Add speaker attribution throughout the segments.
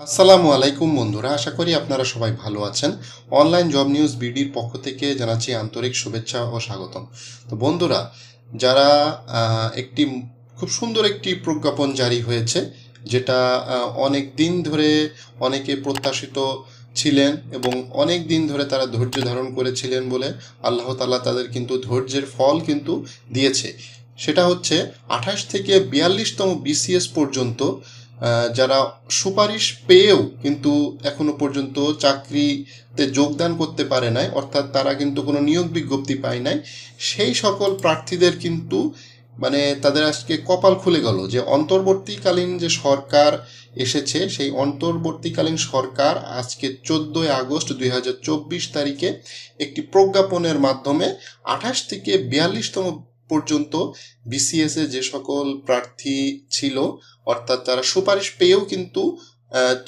Speaker 1: আসসালামু আলাইকুম বন্ধুরা, আশা করি আপনারা সবাই ভালো আছেন। অনলাইন জব নিউজ বিডির পক্ষ থেকে জানাচ্ছি আন্তরিক শুভেচ্ছা ও স্বাগতম। তো বন্ধুরা, যারা একটি খুব সুন্দর একটি প্রজ্ঞাপন জারি হয়েছে, যেটা অনেক দিন ধরে অনেকে প্রত্যাশিত ছিলেন এবং অনেক দিন ধরে তারা ধৈর্য ধারণ করেছিলেন বলে আল্লাহ তাআলা তাদের কিন্তু ধৈর্যের ফল কিন্তু দিয়েছে। সেটা হচ্ছে আঠাশ থেকে বিয়াল্লিশতম বিসিএস পর্যন্ত যারা সুপারিশ পেয়েও কিন্তু এখনও পর্যন্ত চাকরিতে যোগদান করতে পারে নাই, অর্থাৎ তারা কিন্তু কোনো নিয়োগ বিজ্ঞপ্তি পায় নাই, সেই সকল প্রার্থীদের কিন্তু মানে তাদের আজকে কপাল খুলে গেল যে অন্তর্বর্তীকালীন যে সরকার এসেছে, সেই অন্তর্বর্তীকালীন সরকার আজকে চোদ্দোই আগস্ট দুই হাজার চব্বিশ তারিখে একটি প্রজ্ঞাপনের মাধ্যমে আঠাশ থেকে বিয়াল্লিশতম পর্যন্ত বিসিএস এ যে সকল প্রার্থী ছিল, অর্থাৎ তারা সুপারিশ পেয়েও কিন্তু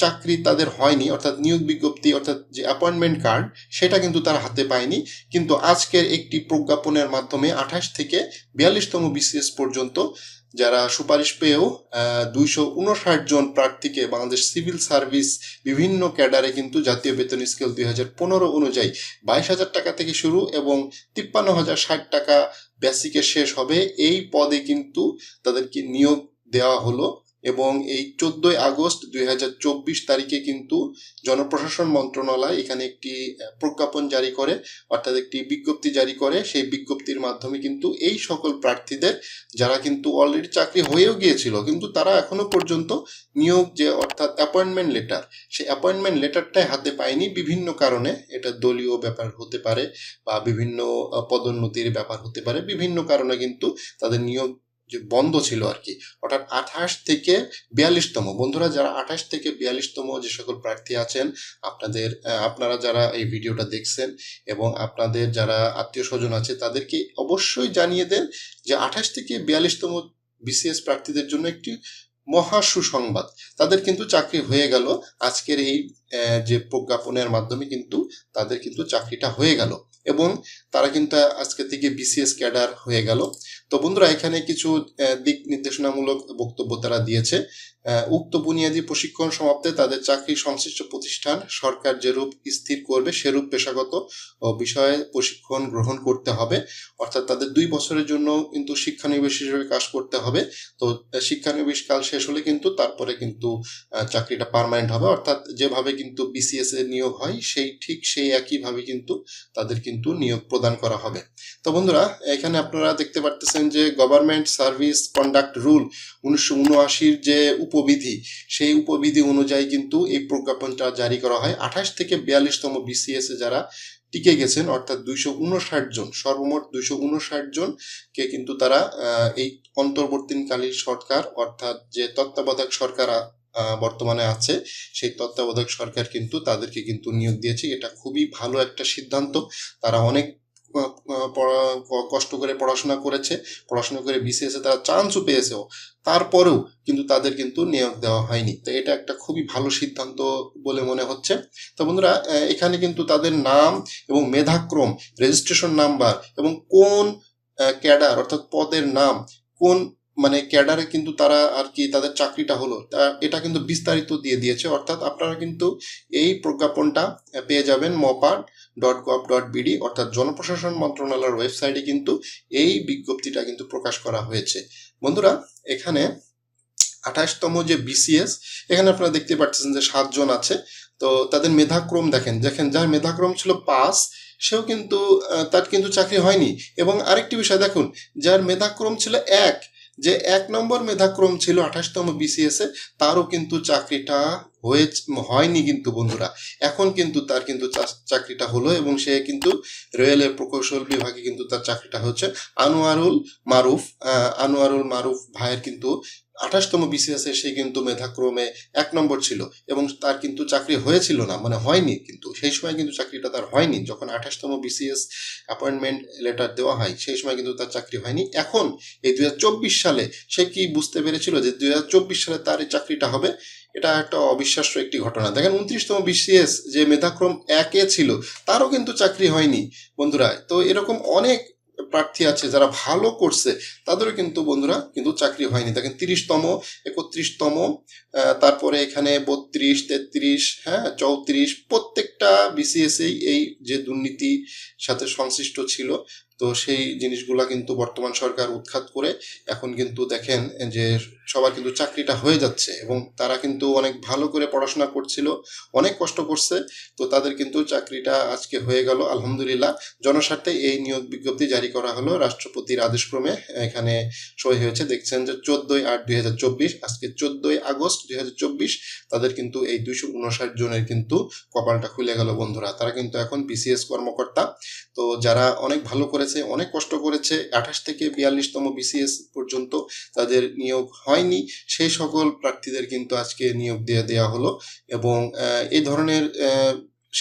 Speaker 1: চাকরি তাদের হয়নি, অর্থাৎ নিয়োগ বিজ্ঞপ্তি, অর্থাৎ যে অ্যাপয়েন্টমেন্ট কার্ড সেটা কিন্তু তারা হাতে পায়নি। কিন্তু আজকের একটি প্রজ্ঞাপনের মাধ্যমে আঠাশ থেকে বিয়াল্লিশতম বিসিএস পর্যন্ত যারা সুপারিশ পেয়েও দুইশো উনষাট জন প্রার্থীকে বাংলাদেশ সিভিল সার্ভিস বিভিন্ন ক্যাডারে কিন্তু জাতীয় বেতন স্কেল দুই হাজার পনেরো অনুযায়ী বাইশ হাজার টাকা থেকে শুরু এবং তিপ্পান্ন হাজার ষাট টাকা বেসিকে শেষ হবে। এই পদে কিন্তু তাদেরকে নিয়োগ দেওয়া হলো। এবং এই চোদ্দই আগস্ট দুই হাজার চব্বিশ তারিখে কিন্তু জনপ্রশাসন মন্ত্রণালয় এখানে একটি প্রজ্ঞাপন জারি করে, অর্থাৎ একটি বিজ্ঞপ্তি জারি করে। সেই বিজ্ঞপ্তির মাধ্যমে কিন্তু এই সকল প্রার্থীদের, যারা কিন্তু অলরেডি চাকরি হয়েও গিয়েছিল, কিন্তু তারা এখনও পর্যন্ত নিয়োগ যে, অর্থাৎ অ্যাপয়েন্টমেন্ট লেটার সেই অ্যাপয়েন্টমেন্ট লেটারটাই হাতে পায়নি। বিভিন্ন কারণে এটা দলীয় ব্যাপার হতে পারে বা বিভিন্ন পদোন্নতির ব্যাপার হতে পারে। বিভিন্ন কারণে কিন্তু তাদের নিয়োগ যে বন্ধ ছিল আর কি, অর্থাৎ আঠাশ থেকে বিয়াল্লিশতম। বন্ধুরা, যারা আঠাশ থেকে বিয়াল্লিশতম যে সকল প্রার্থী আছেন, আপনাদের আপনারা যারা এই ভিডিওটা দেখছেন এবং আপনাদের যারা আত্মীয় স্বজন আছে, তাদেরকে অবশ্যই জানিয়ে দেন যে আঠাশ থেকে বিয়াল্লিশতম বিসিএস প্রার্থীদের জন্য একটি মহা সুসংবাদ। তাদের কিন্তু চাকরি হয়ে গেল। আজকের এই যে প্রজ্ঞাপনের মাধ্যমে কিন্তু তাদের কিন্তু চাকরিটা হয়ে গেল এবং তারা কিন্তু আজকে থেকে বিসিএস ক্যাডার হয়ে গেল। তো বন্ধুরা এখানে কিছু দিক নির্দেশনামূলক বক্তব্য তারা দিয়েছে। উক্ত বুনিয়াদী প্রশিক্ষণ সমাপ্তে তাদের চাকরি সংশ্লিষ্ট প্রতিষ্ঠান সরকার যেরূপ স্থির করবে, সেরূপ পেশাগত বিষয়ে প্রশিক্ষণ গ্রহণ করতে হবে। অর্থাৎ তাদের দুই বছরের জন্য কিন্তু শিক্ষানবিশ হিসেবে কাজ করতে হবে। তো শিক্ষানবিশ কাল শেষ হলে কিন্তু তারপরে কিন্তু চাকরিটা পার্মানেন্ট হবে। অর্থাৎ যেভাবে কিন্তু বিসিএস এর নিয়োগ হয়, সেই ঠিক সেই একইভাবে কিন্তু তাদের কিন্তু নিয়োগ প্রদান করা হবে। তো বন্ধুরা, এখানে আপনারা দেখতে পারতেছেন যে গভর্নমেন্ট সার্ভিস কন্ডাক্ট রুল উনিশশো যে উপবিধি। সেই উপবিধি অনুযায়ী কিন্তু এই প্রজ্ঞাপনটা জারি করা হয়। আঠাশ থেকে বিয়াল্লিশতম বিসিএস যারা টিকে গেছেন, অর্থাৎ দুইশো উনষাট জন, সর্বমোট দুইশো উনষাট জন কে কিন্তু তারা এই অন্তর্বর্তীকালীন সরকার, অর্থাৎ যে তত্ত্বাবধায়ক সরকার বর্তমানে আছে, সেই তত্ত্বাবধায়ক সরকার কিন্তু তাদেরকে কিন্তু নিয়োগ দিয়েছে। এটা খুবই ভালো একটা সিদ্ধান্ত। তারা অনেক কষ্ট করে পড়াশোনা করেছে, পড়াশোনা করে বিসিএস তারা চান্সও পেয়েছেও। তারপরেও কিন্তু তাদের কিন্তু নিয়োগ দেওয়া হয়নি। তো এটা একটা খুবই ভালো সিদ্ধান্ত বলে মনে হচ্ছে। তো বন্ধুরা এখানে কিন্তু তাদের নাম এবং মেধাক্রম রেজিস্ট্রেশন নাম্বার এবং কোন ক্যাডার অর্থাৎ পদের নাম, কোন মানে ক্যাডারে কিন্তু তারা আর কি তাদের চাকরিটা হলো এটা কিন্তু বিস্তারিত দিয়ে দিয়েছে। অর্থাৎ আপনারা কিন্তু এই প্রজ্ঞাপনটা পেয়ে যাবেন মপার। ডট গভ ডট বিডি অর্থাৎ জনপ্রশাসন মন্ত্রণালয়ের ওয়েবসাইটে কিন্তু এই বিজ্ঞপ্তিটা কিন্তু প্রকাশ করা হয়েছে। বন্ধুরা, এখানে আঠাশতম যে বিসিএস এখানে আপনারা দেখতে পাচ্ছেন যে সাতজন আছে। তো তাদের মেধাক্রম দেখেন দেখেন যার মেধাক্রম ছিল পাস সেও কিন্তু তার কিন্তু চাকরি হয়নি। এবং আরেকটি বিষয় দেখুন, যার মেধাক্রম ছিল এক যে এক নম্বর মেধাক্রম ছিল আঠাশতম বিসিএসে তারও কিন্তু চাকরিটা হয়ে, হয়নি কিন্তু বন্ধুরা। এখন কিন্তু তার কিন্তু চাকরিটা হলো এবং সে কিন্তু রেলের প্রকৌশল বিভাগে কিন্তু তার চাকরিটা হচ্ছে আনোয়ারুল মারুফ আনোয়ারুল মারুফ ভাইয়ের কিন্তু আঠাশতম বিসিএস সে কিন্তু মেধাক্রমে এক নম্বর ছিল এবং তার কিন্তু চাকরি হয়েছিল না মানে হয়নি কিন্তু, সেই সময় কিন্তু চাকরিটা তার হয়নি, যখন আঠাশতম বিসিএস অ্যাপয়েন্টমেন্ট লেটার দেওয়া হয়, সেই সময় কিন্তু তার চাকরি হয়নি। এখন এই দুই হাজার চব্বিশ সালে সে কি বুঝতে পেরেছিল যে দুই হাজার চব্বিশ সালে তার এই চাকরিটা হবে? এটা একটা অবিশ্বাস্য একটি ঘটনা। দেখেন উনত্রিশতম বিসিএস যে মেধাক্রম একে ছিল, তারও কিন্তু চাকরি হয়নি, বন্ধুরা। তো এরকম অনেক প্রার্থী আছে, যারা ভালো করছে, তাদেরও কিন্তু বন্ধুরা কিন্তু চাকরি হয়নি। দেখেন তিরিশতম, একত্রিশতম তারপরে এখানে বত্রিশ, তেত্রিশ হ্যাঁ চৌত্রিশ, প্রত্যেকটা বিসিএসএই এই যে দুর্নীতি সাথে সংশ্লিষ্ট ছিল। তো সেই জিনিসগুলা কিন্তু বর্তমান সরকার উৎখাত করে এখন কিন্তু দেখেন যে সবার কিন্তু চাকরিটা হয়ে যাচ্ছে এবং তারা কিন্তু অনেক ভালো করে পড়াশোনা করছিল, অনেক কষ্ট করছে, তো তাদের কিন্তু চাকরিটা আজকে হয়ে গেল, আলহামদুলিল্লাহ। জনস্বার্থে এই নিয়োগ বিজ্ঞপ্তি জারি করা হলো, রাষ্ট্রপতির আদেশক্রমে এখানে সই হয়েছে। দেখছেন যে চোদ্দই আট দুই হাজার চব্বিশ, আজকে চোদ্দই আগস্ট দুই হাজার চব্বিশ, তাদের কিন্তু এই দুইশো উনষাট জনের কিন্তু কপালটা খুলে গেল বন্ধুরা। তারা কিন্তু এখন বিসিএস কর্মকর্তা, তো যারা অনেক ভালো করেছে, অনেক কষ্ট করেছে। আঠাশ থেকে বিয়াল্লিশতম বিসিএস পর্যন্ত তাদের নিয়োগ হয়নি। সেই সকল প্রার্থীদের কিন্তু আজকে নিয়োগ দিয়ে দেওয়া হলো এবং এই ধরনের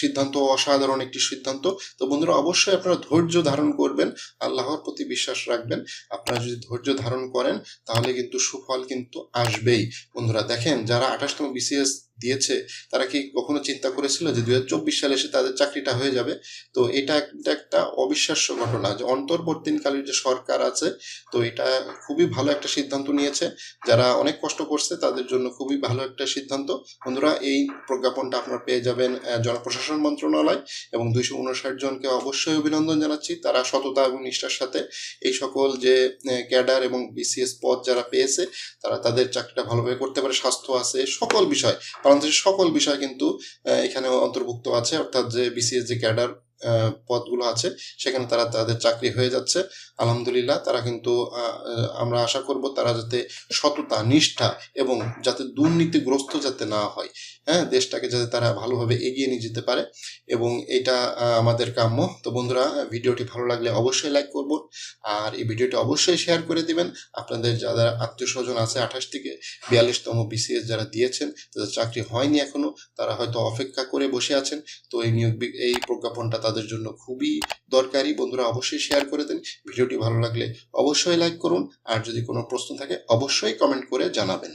Speaker 1: সিদ্ধান্ত অসাধারণ একটি সিদ্ধান্ত। তো বন্ধুরা, অবশ্যই আপনারা ধৈর্য ধারণ করবেন, আল্লাহর প্রতি বিশ্বাস রাখবেন। আপনারা যদি ধৈর্য ধারণ করেন, তাহলে কিন্তু সুফল কিন্তু আসবেই। বন্ধুরা, দেখেন, যারা আঠাশতম বিসিএস দিয়েছে, তারা কি কখনো চিন্তা করেছিল যে দুই হাজার চব্বিশ সালে এসে তাদের চাকরিটা হয়ে যাবে? তো এটা একটা একটা অবিশ্বাস্য ঘটনা যে অন্তর্বর্তীকালীন যে সরকার আছে, তো এটা খুবই ভালো একটা সিদ্ধান্ত নিয়েছে। যারা অনেক কষ্ট করছে, তাদের জন্য খুবই ভালো একটা সিদ্ধান্ত। বন্ধুরা, এই প্রজ্ঞাপনটা আপনারা পেয়ে যাবেন জনপ্রশাসন মন্ত্রণালয় এবং দুইশো উনষাট জনকে অবশ্যই অভিনন্দন জানাচ্ছি। তারা সততা এবং নিষ্ঠার সাথে এই সকল যে ক্যাডার এবং বিসিএস পদ যারা পেয়েছে, তারা তাদের চাকরিটা ভালোভাবে করতে পারে। স্বাস্থ্য আছে, সকল বিষয়। বাংলাদেশের সকল বিষয় কিন্তু এখানে অন্তর্ভুক্ত আছে অর্থাৎ যে বিসিএস যে ক্যাডার পদগুলো আছে, সেখানে তারা তাদের চাকরি হয়ে যাচ্ছে। আলহামদুলিল্লাহ, তারা কিন্তু আমরা আশা করব তারা যাতে সততা, নিষ্ঠা এবং যাতে দুর্নীতিগ্রস্ত যাতে না হয় হ্যাঁ দেশটাকে যাতে তারা ভালোভাবে এগিয়ে নিয়ে যেতে পারে এবং এটা আমাদের কাম্য। তো বন্ধুরা, ভিডিওটি ভালো লাগলে অবশ্যই লাইক করব আর এই ভিডিওটি অবশ্যই শেয়ার করে দিবেন। আপনাদের যারা আত্মীয় স্বজন আছে আঠাশ থেকে বিয়াল্লিশতম বিসিএস যারা দিয়েছেন, তাদের চাকরি হয়নি এখনও, তারা হয়তো অপেক্ষা করে বসে আছেন। তো এই নিয়োগ এই প্রজ্ঞাপনটা তাদের জন্য খুবই দরকারি। বন্ধুরা অবশ্যই শেয়ার করে দিন। ভিডিওটি ভালো লাগলে অবশ্যই লাইক করুন। আর যদি কোনো প্রশ্ন থাকে, অবশ্যই কমেন্ট করে জানাবেন।